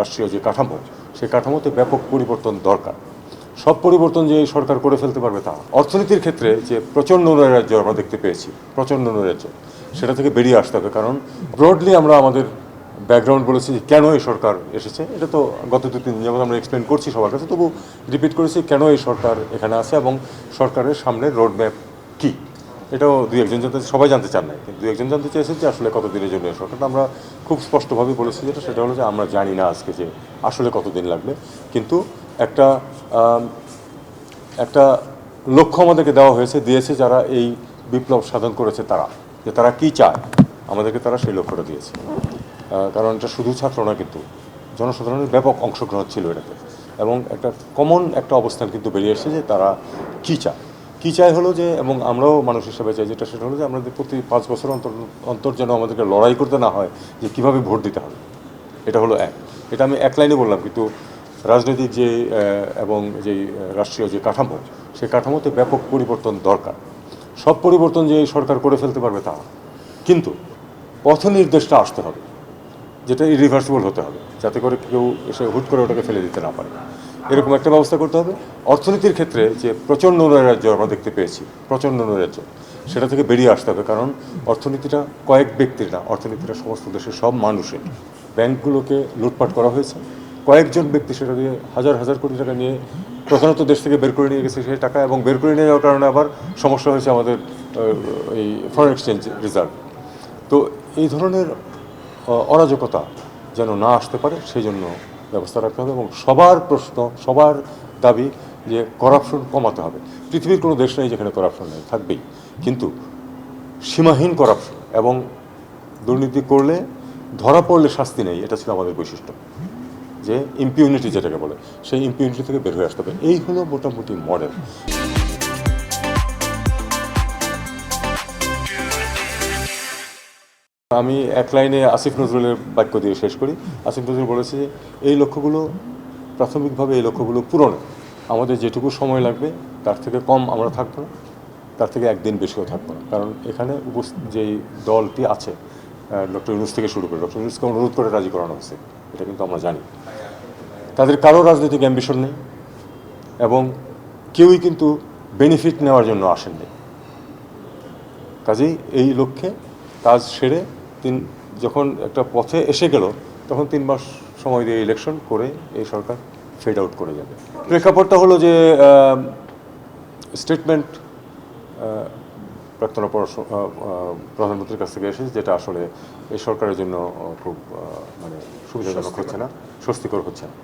রাষ্ট্রীয় যে কাঠামো, সেই কাঠামোতে ব্যাপক পরিবর্তন দরকার। সব পরিবর্তন যে সরকার করে ফেলতে পারবে তা অর্থনীতির ক্ষেত্রে যে প্রচণ্ড নৈরাজ্য আমরা দেখতে পেয়েছি, প্রচণ্ড নৈরাজ্য, সেটা থেকে বেরিয়ে আসতে হবে। কারণ ব্রডলি আমরা আমাদের ব্যাকগ্রাউন্ড বলেছি যে কেন এই সরকার এসেছে, এটা তো গত দু তিন দিন যেমন আমরা এক্সপ্লেন করছি সবার কাছে, তবু রিপিট করেছি কেন এই সরকার এখানে আছে এবং সরকারের সামনে রোড ম্যাপ কী। এটাও দু একজন জানতে সবাই জানতে চান না কিন্তু দু একজন জানতে চেয়েছেন যে আসলে কতদিনের জন্য সরকারটা আমরা খুব স্পষ্টভাবে বলেছি যেটা, সেটা হলো যে আমরা জানি না আজকে যে আসলে কতদিন লাগবে। কিন্তু একটা একটা লক্ষ্য আমাদেরকে দেওয়া হয়েছে, দিয়েছে যারা এই বিপ্লব সাধন করেছে তারা, যে তারা কি চায়, আমাদেরকে তারা সেই লক্ষ্যটা দিয়েছে। কারণ এটা শুধু ছাত্র না কিন্তু জনসাধারণের ব্যাপক অংশগ্রহণ ছিল এটাতে। এবং একটা কমন একটা অবস্থান কিন্তু বেরিয়ে এসেছে যে তারা কি চায়। কী চাই হলো যে, এবং আমরাও মানুষ হিসেবে চাই, যেটা সেটা হলো যে, আমাদের প্রতি পাঁচ বছর অন্তর অন্তর যেন আমাদেরকে লড়াই করতে না হয়, যে কীভাবে ভোট দিতে হবে। এটা হলো এক। এটা আমি এক লাইনে বললাম, কিন্তু রাজনৈতিক যে এবং যে রাষ্ট্রীয় যে কাঠামো, সেই কাঠামোতে ব্যাপক পরিবর্তন দরকার। সব পরিবর্তন যে সরকার করে ফেলতে পারবে তা কিন্তু পথ নির্দেশটা আসতে হবে। যেটা ইরিভার্সিবল হতে হবে, যাতে করে কেউ এসে হুট করে ওটাকে ফেলে দিতে না পারে। এরকম একটা ব্যবস্থা করতে হবে। অর্থনীতির ক্ষেত্রে যে প্রচণ্ড নৈরাজ্য আমরা দেখতে পেয়েছি প্রচণ্ড নৈরাজ্য সেটা থেকে বেরিয়ে আসতে হবে। কারণ অর্থনীতিটা কয়েক ব্যক্তির না, অর্থনীতিটা সমস্ত দেশের সব মানুষের। ব্যাংকগুলোকে লুটপাট করা হয়েছে। কয়েকজন ব্যক্তি সেটা দিয়ে হাজার হাজার কোটি টাকা নিয়ে প্রধানত দেশ থেকে বের করে নিয়ে গেছে সেই টাকা এবং বের করে নিয়ে যাওয়ার কারণে আবার সমস্যা হয়েছে আমাদের এই ফরেন এক্সচেঞ্জ রিজার্ভ তো এই ধরনের অরাজকতা যেন না আসতে পারে, সেই জন্য ব্যবস্থা রাখতে হবে এবং সবার প্রশ্ন, সবার দাবি যে করাপশন কমাতে হবে। পৃথিবীর কোনো দেশ নেই যেখানে করাপশন নেই, থাকবেই। কিন্তু সীমাহীন করাপশন এবং দুর্নীতি করলে, ধরা পড়লে শাস্তি নেই, এটা ছিল আমাদের বৈশিষ্ট্য। যে ইম্পিউনিটি যেটাকে বলে, সেই ইম্পিউনিটি থেকে বের হয়ে আসতে হবে। এই হলো মোটামুটি মডেল আমি এক লাইনে আসিফ নজরুলের বাক্য দিয়ে শেষ করি। আসিফ নজরুল বলেছে যে, এই লক্ষ্যগুলো প্রাথমিকভাবে এই লক্ষ্যগুলো পূরণে। আমাদের যেটুকু সময় লাগবে, তার থেকে কম আমরা থাকব না। তার থেকে একদিন বেশিও থাকব না। কারণ এখানে যেই দলটি আছে ডক্টর ইউনুস থেকে শুরু করে, ডক্টর ইউনুসকে অনুরোধ করে রাজি করানো হয়েছে। এটা কিন্তু আমরা জানি। তাদের কারও রাজনৈতিক অ্যাম্বিশন নেই এবং কেউই কিন্তু বেনিফিট নেওয়ার জন্য আসেননি। কাজেই এই লক্ষ্যে কাজ সেরে তিন, যখন একটা পথে এসে গেল, তখন তিন মাস সময় দিয়ে ইলেকশন করে এই সরকার ফেড আউট করে যাবে। প্রেক্ষাপটটা হলো যে স্টেটমেন্ট প্রাক্তন প্রধানমন্ত্রীর কাছ থেকে এসেছে, যেটা আসলে এই সরকারের জন্য খুব মানে সুবিধাজনক হচ্ছে না, স্বস্তিকর হচ্ছে না।